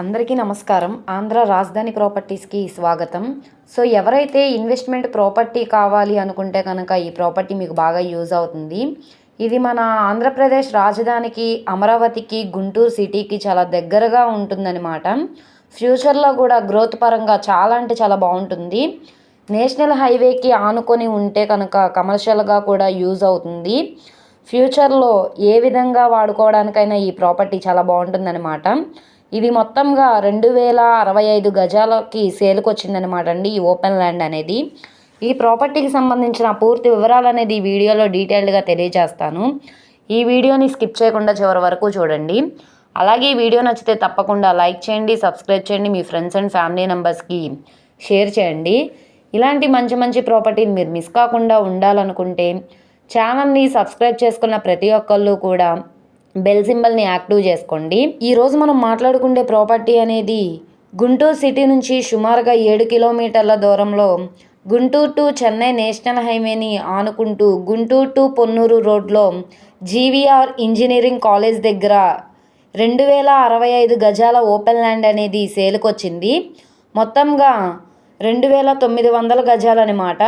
అందరికీ నమస్కారం. ఆంధ్ర రాజధాని ప్రాపర్టీస్కి స్వాగతం. సో ఎవరైతే ఇన్వెస్ట్మెంట్ ప్రాపర్టీ కావాలి అనుకుంటే కనుక ఈ ప్రాపర్టీ మీకు బాగా యూజ్ అవుతుంది. ఇది మన ఆంధ్రప్రదేశ్ రాజధానికి అమరావతికి గుంటూరు సిటీకి చాలా దగ్గరగా ఉంటుందన్నమాట. ఫ్యూచర్లో కూడా గ్రోత్ పరంగా చాలా అంటే చాలా బాగుంటుంది. నేషనల్ హైవేకి ఆనుకొని ఉంటే కనుక కమర్షియల్గా కూడా యూజ్ అవుతుంది. ఫ్యూచర్లో ఏ విధంగా వాడుకోవడానికైనా ఈ ప్రాపర్టీ చాలా బాగుంటుందన్నమాట. ఇది మొత్తంగా రెండు వేల అరవై ఐదు గజాలకి సేల్కి వచ్చిందనమాట అండి ఈ ఓపెన్ ల్యాండ్ అనేది. ఈ ప్రాపర్టీకి సంబంధించిన పూర్తి వివరాలు అనేది ఈ వీడియోలో డీటెయిల్డ్గా తెలియజేస్తాను. ఈ వీడియోని స్కిప్ చేయకుండా చివరి వరకు చూడండి. అలాగే ఈ వీడియో నచ్చితే తప్పకుండా లైక్ చేయండి సబ్స్క్రైబ్ చేయండి మీ ఫ్రెండ్స్ అండ్ ఫ్యామిలీ మెంబర్స్కి షేర్ చేయండి. ఇలాంటి మంచి మంచి ప్రాపర్టీని మీరు మిస్ కాకుండా ఉండాలనుకుంటే ఛానల్ని సబ్స్క్రైబ్ చేసుకున్న ప్రతి ఒక్కళ్ళు కూడా బెల్ సింబల్ని యాక్టివ్ చేసుకోండి. ఈరోజు మనం మాట్లాడుకునే ప్రాపర్టీ అనేది గుంటూరు సిటీ నుంచి సుమారుగా ఏడు కిలోమీటర్ల దూరంలో గుంటూరు టు చెన్నై నేషనల్ హైవేని ఆనుకుంటూ గుంటూరు టు పొన్నూరు రోడ్లో జీవీఆర్ ఇంజనీరింగ్ కాలేజ్ దగ్గర రెండు వేల అరవై ఐదు గజాల ఓపెన్ ల్యాండ్ అనేది సేలుకొచ్చింది. మొత్తంగా రెండు వేల తొమ్మిది వందల గజాలన్నమాట.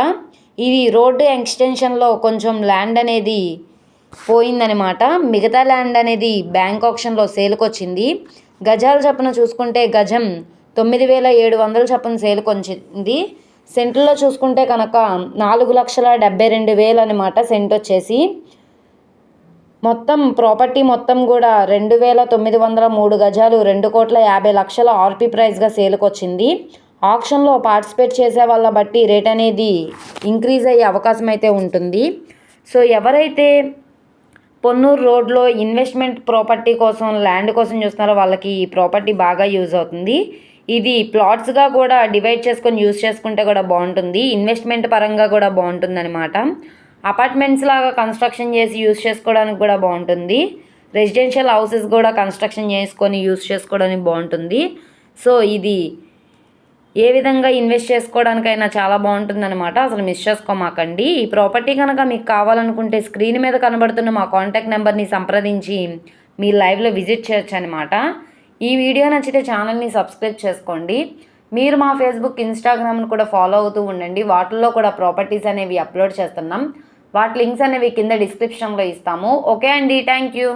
ఇది రోడ్డు ఎక్స్టెన్షన్లో కొంచెం ల్యాండ్ అనేది పోయిందనమాట మిగతా ల్యాండ్ అనేది బ్యాంక్ ఆప్షన్లో సేల్కి వచ్చింది గజాల చప్పున చూసుకుంటే గజం తొమ్మిది వేల ఏడు వందల చప్పున సేల్కి వచ్చింది సెంట్లో చూసుకుంటే కనుక నాలుగు లక్షల డెబ్బై రెండు వేలు అనమాట సెంట్ వచ్చేసి మొత్తం ప్రాపర్టీ మొత్తం కూడా రెండు వేల తొమ్మిది వందల మూడు గజాలు రెండు కోట్ల యాభై లక్షల ఆర్పీ ప్రైస్గా సేల్కి వచ్చింది ఆప్షన్లో పార్టిసిపేట్ చేసే వాళ్ళ బట్టి రేట్ అనేది ఇంక్రీజ్ అయ్యే అవకాశం అయితే ఉంటుంది. సో ఎవరైతే పొన్నూరు రోడ్లో ఇన్వెస్ట్మెంట్ ప్రాపర్టీ కోసం ల్యాండ్ కోసం చూస్తున్నారో వాళ్ళకి ఈ ప్రాపర్టీ బాగా యూజ్ అవుతుంది. ఇది ప్లాట్స్గా కూడా డివైడ్ చేసుకొని యూజ్ చేసుకుంటే కూడా బాగుంటుంది. ఇన్వెస్ట్మెంట్ పరంగా కూడా బాగుంటుంది అనమాట అపార్ట్మెంట్స్ లాగా కన్స్ట్రక్షన్ చేసి యూజ్ చేసుకోవడానికి కూడా బాగుంటుంది. రెసిడెన్షియల్ హౌసెస్ కూడా కన్స్ట్రక్షన్ చేసుకొని యూజ్ చేసుకోవడానికి బాగుంటుంది. సో ఇది ఏ విధంగా ఇన్వెస్ట్ చేసుకోవడానికైనా చాలా బాగుంటుందన్నమాట. అసలు మిస్ చేసుకోమాకండి. ఈ ప్రాపర్టీ కనుక మీకు కావాలనుకుంటే స్క్రీన్ మీద కనబడుతున్న మా కాంటాక్ట్ నెంబర్ని సంప్రదించి మీ లైవ్లో విజిట్ చేయొచ్చు అనమాట ఈ వీడియో నచ్చితే ఛానల్ని సబ్స్క్రైబ్ చేసుకోండి. మీరు మా ఫేస్బుక్ ఇన్స్టాగ్రామ్ను కూడా ఫాలో అవుతూ ఉండండి. వాటిల్లో కూడా ప్రాపర్టీస్ అనేవి అప్లోడ్ చేస్తున్నాం. వాటి లింక్స్ అనేవి కింద డిస్క్రిప్షన్లో ఇస్తాము. ఓకే అండి. Thank you.